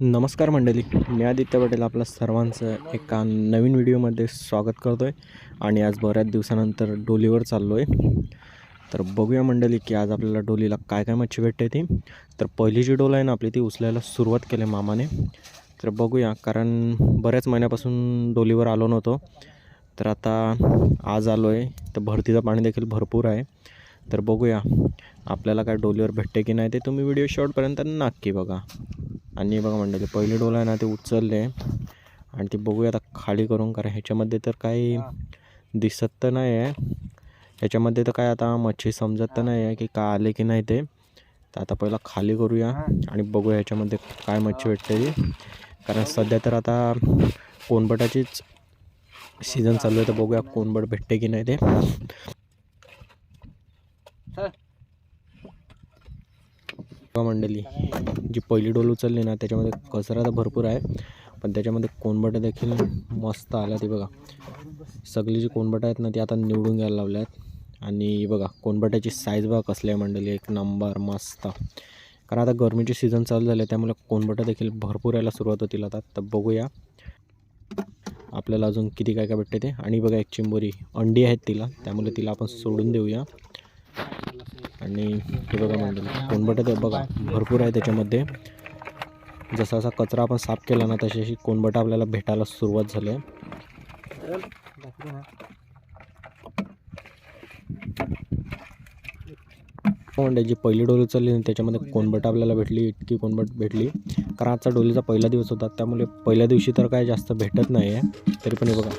नमस्कार मंडळी मी आदित्य पटेल आपल्या सर्वांचं एका नवीन व्हिडिओमध्ये स्वागत करतो आहे आणि आज बऱ्याच दिवसानंतर डोलीवर चाललो आहे तर बघूया मंडळी की आज आपल्याला डोलीला काय काय मच्छी भेटते ती. तर पहिली जी डोल आहे ना आपली ती उचलायला सुरुवात केली मामाने. तर बघूया कारण बऱ्याच महिन्यापासून डोलीवर आलो नव्हतो. तर आता आज आलो आहे तर भरतीचं पाणी देखील भरपूर आहे. तर बघूया आपल्याला काय डोलीवर भेटते की नाही ते तुम्ही व्हिडिओ शॉर्टपर्यंत नक्की बघा. आणि बघा मंडळी पहिली डोल आहे ना ते उचलले. आणि ती बघूया आता खाली करून कारण ह्याच्यामध्ये तर काही दिसत तर नाही आहे ह्याच्यामध्ये तर काय आता मच्छी समजत तर नाही आहे की काय आले की नाही ते. तर आता पहिला खाली करूया आणि बघूया ह्याच्यामध्ये काय मच्छी भेटते ती. कारण सध्या तर आता कोणबटाचीच सीझन चालू आहे तर बघूया कोणबट भेटते की नाही ते. मंडळी जी पहिली डोल उचलली ना त्याच्यामध्ये कचरा तर भरपूर आहे. पण त्याच्यामध्ये कोणबटं देखील मस्त आल्या ती बघा. सगळी जी कोणबटं आहेत ना ती आता निवडून घ्यायला लावल्या आहेत आणि बघा कोणबट्याची साईज बघा कसली आहे मंडळी. एक नंबर मस्त. कारण आता गरमीची सीझन चालू झाले त्यामुळे कोणबटं देखील भरपूर यायला सुरुवात होतील आता. तर बघूया. आपल्याला अजून किती काय काय भेटते ते. आणि बघा एक चिंबोरी अंडी आहेत तिला. त्यामुळे तिला आपण सोडून देऊया. आणि हे बघा मंडळी कोणबटं ते बघा भरपूर आहे त्याच्यामध्ये. जसा जसा कचरा आपण साफ केला ना तशी अशी कोणबटं आपल्याला भेटायला सुरुवात झाली आहे. जी पहिली डोली चालली ना त्याच्यामध्ये कोणबट आपल्याला भेटली इतकी कोणबट भेटली. कारण आजचा डोलीचा पहिला दिवस होता त्यामुळे पहिल्या दिवशी तर काय जास्त भेटत नाही आहे तरी पण हे बघा.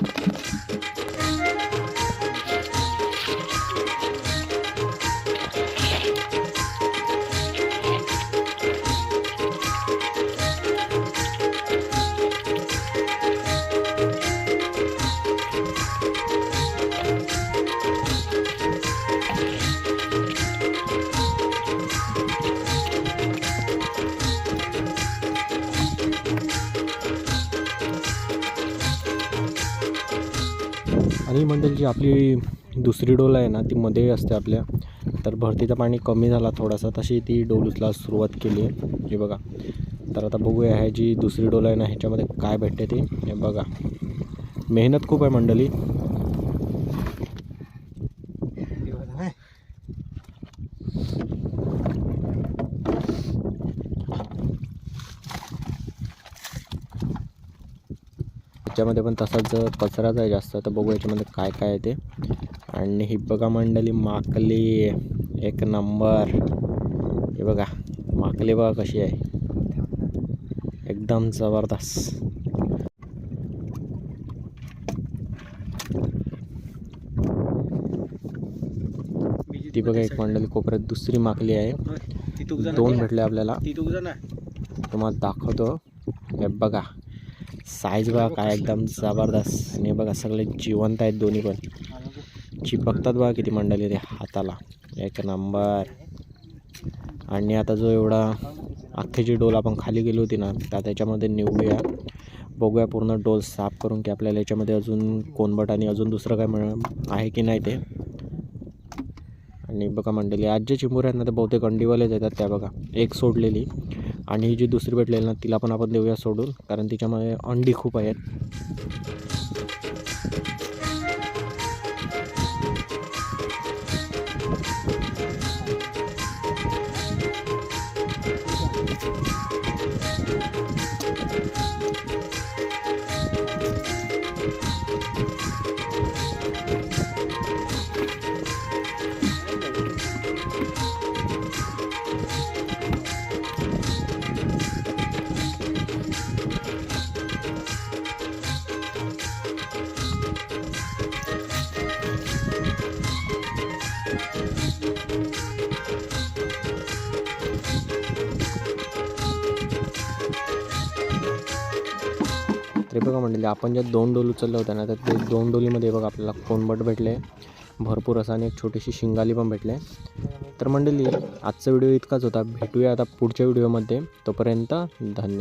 आणि मंडळी जी आपली दुसरी डोल आहे ना ती मध्ये असते आपल्या. तर भरतीचं पाणी कमी झाला थोडासा तशी ती डोल उचला सुरुवात केली आहे. हे बघा. तर आता बघूया ह्या जी दुसरी डोल आहे ना ह्याच्यामध्ये काय भेटते ती. हे बघा. मेहनत खूप आहे मंडळी. ह्याच्यामध्ये पण तसाच कचराच आहे जास्त. तर बघू याच्यामध्ये काय काय आहे ते. आणि ही बघा मंडळी माकली एक नंबर. हे बघा माकली बघा कशी आहे. एकदम जबरदस्त. ती बघा एक मंडळी कोपऱ्यात दुसरी माकली आहे. दोन भेटले आपल्याला. तुम्हाला दाखवतो. हे बघा साईज बघा काय एकदम जबरदस्त. आणि बघा सगळे जिवंत आहेत दोन्ही पण. चिपकतात बघा किती मंडळी ते हाताला. एक नंबर. आणि आता जो एवढा अख्खीची डोल आपण खाली गेली होती ना त्या त्याच्यामध्ये निवडूया बघूया. पूर्ण डोल साफ करून की आपल्याला याच्यामध्ये अजून कोणबट आणि अजून दुसरं काय मिळ आहे की नाही ते. आणि बघा मंडळी आज जे चिंबूर आहेत ना ते बहुतेक अंडीवालेच येतात त्या बघा. एक सोडलेली. आणि ही जी दुसरी भेटलेली ना तिला पण आपण देऊया सोडून कारण तिच्यामध्ये अंडी खूप आहेत. तरी बघा मंडळी आपण ज्या दोन डोल उचलल्या होत्या ना तर ते दोन डोलीमध्ये बघा आपल्याला कोणबट भेटले भरपूर असं आणि एक छोटीशी शिंगाली पण भेटले. तर मंडळी आजचा व्हिडिओ इतकाच होता. भेटूया आता पुढच्या व्हिडिओमध्ये. तोपर्यंत धन्यवाद.